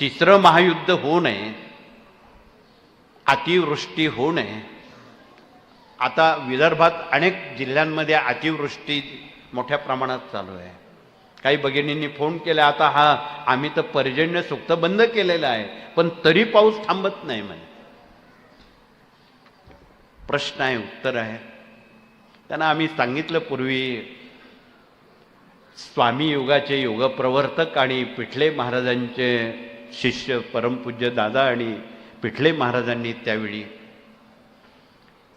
तिसरं महायुद्ध होऊ नये अतिवृष्टी होऊ नये. आता विदर्भात अनेक जिल्ह्यांमध्ये अतिवृष्टी मोठ्या प्रमाणात चालू आहे. काही भगिनींनी फोन केला आता हा आम्ही तर पर्जन्य सुक्त बंद केलेलं आहे पण तरी पाऊस थांबत नाही म्हणे. प्रश्न आहे उत्तर आहे. त्यांना आम्ही सांगितलं पूर्वी स्वामी युगाचे योगप्रवर्तक आणि पिठले महाराजांचे शिष्य परमपूज्य दादा आणि पिठले महाराजांनी त्यावेळी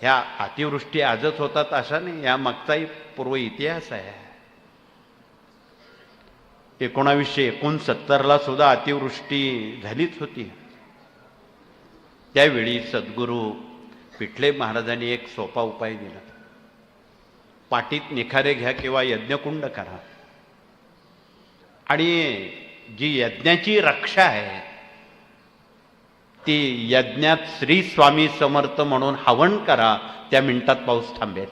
ह्या अतिवृष्टी आजच होतात अशा नाही या मागचाही पूर्व इतिहास आहे. एकोणावीसशे एकोणसत्तरला सुद्धा अतिवृष्टी झालीच होती. त्यावेळी सद्गुरू पिठले महाराजांनी एक सोपा उपाय दिला. पाटीत निखारे घ्या किंवा यज्ञकुंड करा. आणि जी यज्ञाची रक्षा आहे ती यज्ञात श्री स्वामी समर्थ म्हणून हवन करा त्या मिनिटात पाऊस थांबेल.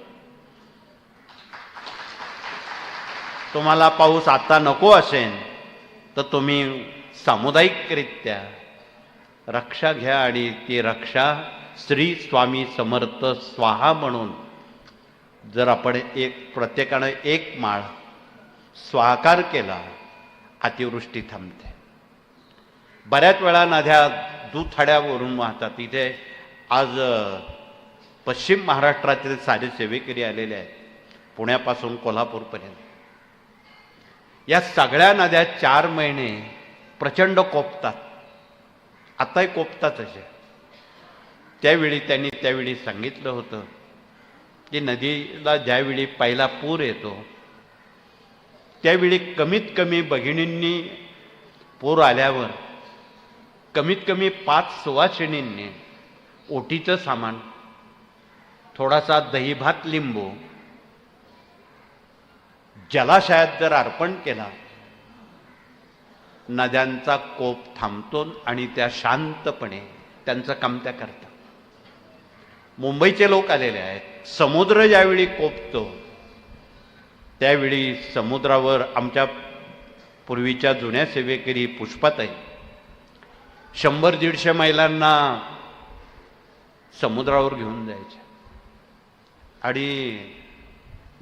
तुम्हाला पाऊस आता नको असेल तर तुम्ही सामुदायिकरित्या रक्षा घ्या आणि ती रक्षा श्री स्वामी समर्थ स्वाहा म्हणून जर आपण एक प्रत्येकानं एक माळ स्वाकार केला अतिवृष्टी थांबते. बऱ्याच वेळा नद्या दुथड्यावरून वाहतात. इथे आज पश्चिम महाराष्ट्रातील सारे सेवेकरी आलेले आहेत. पुण्यापासून कोल्हापूरपर्यंत. या सगळ्या नद्या चार महिने प्रचंड कोपतात. आताही कोपतात असे. त्यावेळी त्यांनी त्यावेळी सांगितलं होतं की नदीला ज्यावेळी पहिला पूर येतो त्यावेळी कमीत कमी भगिनींनी पूर आल्यावर कमीत कमी पाच सुवासिनींनी ओटीचं सामान थोडासा दहीभात लिंबू जलाशयात जर अर्पण केला नद्यांचा कोप थांबतो आणि त्या शांतपणे त्यांचं काम त्या करतात. मुंबईचे लोक आलेले आहेत. समुद्र ज्यावेळी कोपतो त्यावेळी समुद्रावर आमच्या पूर्वीच्या जुन्या सेवेकरी पुष्पाताई शंभर दीडशे मैलांना समुद्रावर घेऊन जायचे आणि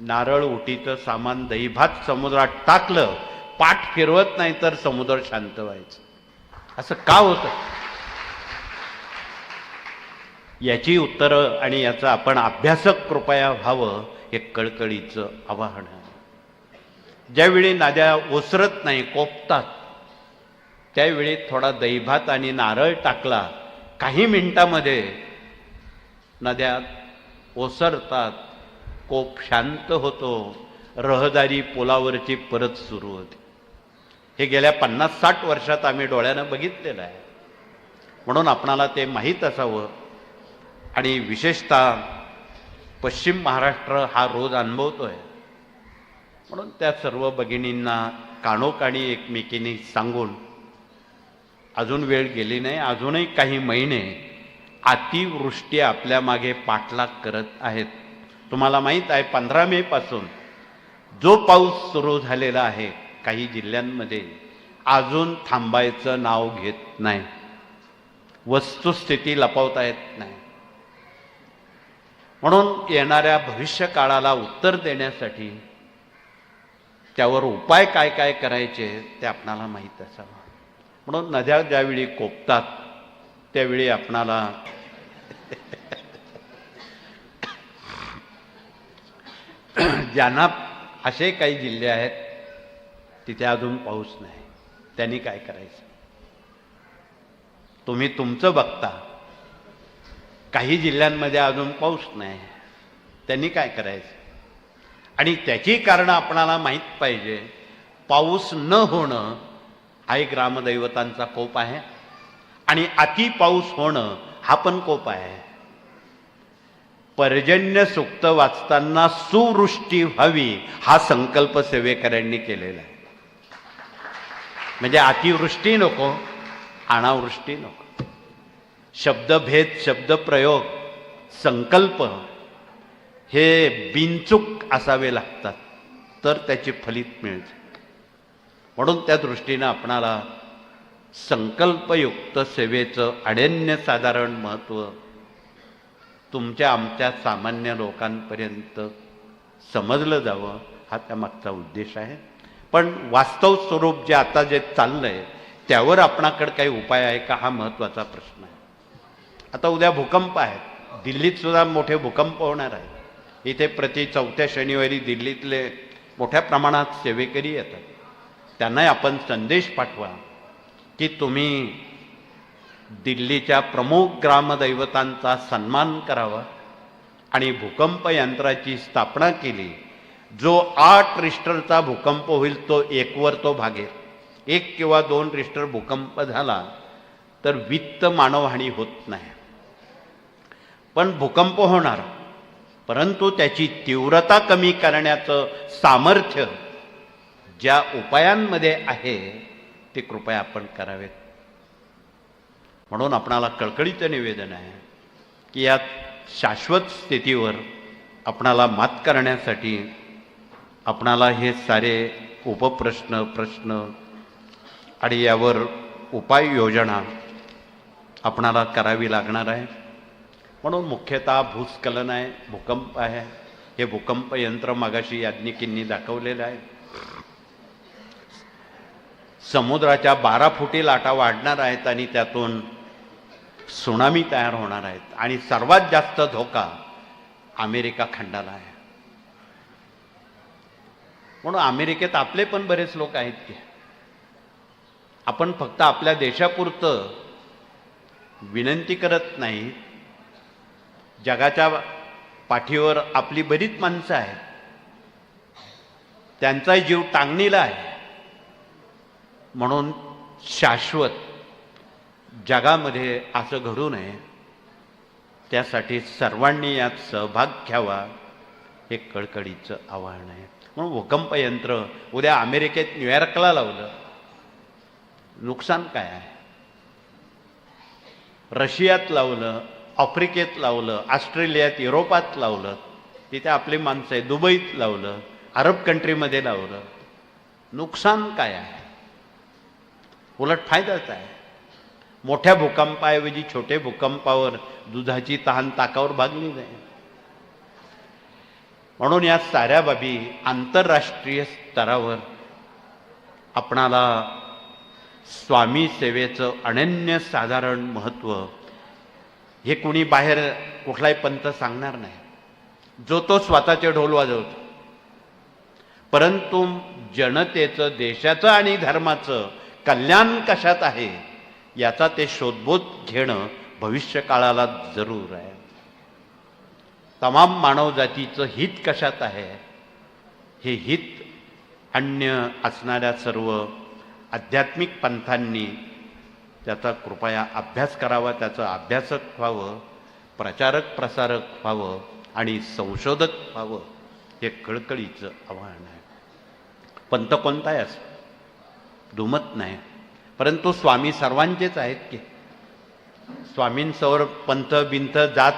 नारळ उटीचं सामान दहीभात समुद्रात टाकलं पाठ फिरवत नाही तर समुद्र शांत व्हायचं. असं का होतं? याची उत्तरं आणि याचा आपण अभ्यासक कृपया व्हावं हे कळकळीचं आवाहन आहे. ज्यावेळी नद्या ओसरत नाही कोपतात त्यावेळी थोडा दैभात आणि नारळ टाकला. काही मिनिटामध्ये नद्या ओसरतात कोप शांत होतो रहदारी पुलावरची परत सुरू होते. हे गेल्या पन्नास साठ वर्षात आम्ही डोळ्यानं बघितलेलं आहे. म्हणून आपणाला ते माहीत असावं. आणि विशेषतः पश्चिम महाराष्ट्र हा रोज अनुभवतो आहे म्हणून त्या सर्व भगिनींना काणोकाणी एकमेकींनी सांगून अजून वेळ गेली नाही अजूनही काही महिने अतिवृष्टी आपल्या मागे पाठलाग करत आहेत. तुम्हाला माहीत आहे पंधरा मेपासून जो पाऊस सुरू झालेला आहे काही जिल्ह्यांमध्ये अजून थांबायचं नाव घेत नाही. वस्तुस्थिती लपवता येत नाही. म्हणून येणाऱ्या भविष्य काळाला उत्तर देण्यासाठी त्यावर उपाय काय काय करायचे ते आपणाला माहीत असावं. म्हणून नद्या ज्यावेळी कोपतात त्यावेळी आपणाला ज्यांना असे काही जिल्हे आहेत तिथे अजून पाऊस नाही. त्यांनी काय करायचं? तुम्ही तुमचं बघता. काही जिल्ह्यांमध्ये अजून पाऊस नाही. त्यांनी काय करायचं? आणि त्याची कारणं आपणाला माहीत पाहिजे. पाऊस न होणं हा एक ग्रामदैवतांचा कोप आहे. आणि अति पाऊस होणं हा पण कोप आहे. पर्जन्य सुक्त वाचताना सुवृष्टी व्हावी हा संकल्प सेवेकऱ्यांनी केलेला आहे. म्हणजे अतिवृष्टी नको अनावृष्टी नको. शब्दभेद शब्दप्रयोग संकल्प हे बिनचूक असावे लागतात तर त्याची फलित मिळते. म्हणून त्या दृष्टीनं आपणाला संकल्पयुक्त सेवेचं अडन्यसाधारण महत्त्व तुमच्या आमच्या सामान्य लोकांपर्यंत समजलं जावं हा त्यामागचा उद्देश आहे. पण वास्तव स्वरूप जे आता जे चाललं आहे त्यावर आपणाकडे काही उपाय आहे का हा महत्त्वाचा प्रश्न आहे. आता उद्या भूकंप आहेत दिल्लीत सुद्धा मोठे भूकंप होणार आहेत इथे प्रति चौथ्या शनिवारी दिल्लीतले मोठ्या प्रमाणात सेवेकरी येतात. त्यांनाही आपण संदेश पाठवा की तुम्ही दिल्लीच्या प्रमुख ग्रामदैवतांचा सन्मान करावा आणि भूकंप यंत्राची स्थापना केली. जो आठ रिस्टरचा भूकंप होईल तो एकवर तो भागेल. एक किंवा दोन रिस्टर भूकंप झाला तर वित्त मानवहानी होत नाही. पण भूकंप होणार. परंतु त्याची तीव्रता कमी करण्याचं सामर्थ्य ज्या उपायांमध्ये आहे ते कृपया आपण करावेत. म्हणून आपणाला कळकळीचं निवेदन आहे की या शाश्वत स्थितीवर आपणाला मात करण्यासाठी आपणाला हे सारे उपप्रश्न प्रश्न आणि यावर उपाययोजना आपणाला करावी लागणार आहे. म्हणून मुख्यतः भूस्खलन आहे भूकंप आहे. हे भूकंप यंत्र मागाशी याज्ञिकींनी दाखवलेलं आहे. समुद्राच्या बारा फुटी लाटा वाढणार आहेत आणि त्यातून सुनामी तयार होणार आहेत. आणि सर्वात जास्त धोका अमेरिका खंडाला आहे. म्हणून अमेरिकेत आपले पण बरेच लोक आहेत की. आपण फक्त आपल्या देशापुरतं विनंती करत नाहीत. जगाच्या पाठीवर आपली बरीच माणसं आहेत. त्यांचा जीव टांगणीला आहे. म्हणून शाश्वत जगामध्ये असं घडू नये. त्यासाठी सर्वांनी यात सहभाग घ्यावा हे कळकळीचं आव्हान आहे. म्हणून भूकंप यंत्र उद्या अमेरिकेत न्यूयॉर्कला लावलं. नुकसान काय आहे? रशियात लावलं. आफ्रिकेत लावलं ऑस्ट्रेलियात युरोपात लावलं तिथे आपली माणसं आहे दुबईत लावलं अरब कंट्रीमध्ये लावलं. नुकसान काय आहे? उलट फायदाच आहे. मोठ्या भूकंपाऐवजी छोटे भूकंपावर दुधाची तहान ताकावर भागली नाही. म्हणून या साऱ्या बाबी आंतरराष्ट्रीय स्तरावर आपणाला स्वामी सेवेचं अनन्य साधारण महत्त्व हे कुणी बाहेर कुठलाही पंत सांगणार नाही. जो तो स्वतःचे ढोल वाजवतो. परंतु जनतेचं देशाचं आणि धर्माचं कल्याण कशात आहे याचा ते शोधबोध घेणं भविष्य काळाला जरूर आहे. तमाम मानवजातीचं हित कशात आहे हे हित अन्य असणाऱ्या सर्व आध्यात्मिक पंथांनी त्याचा कृपया अभ्यास करावा त्याचं अभ्यासक व्हावं प्रचारक प्रसारक व्हावं आणि संशोधक व्हावं हे कळकळीचं आव्हान आहे. पंत कोणताही असो दुमत नाही. परंतु स्वामी सर्वांचेच आहेत की. स्वामींसवर पंथ बिंत जात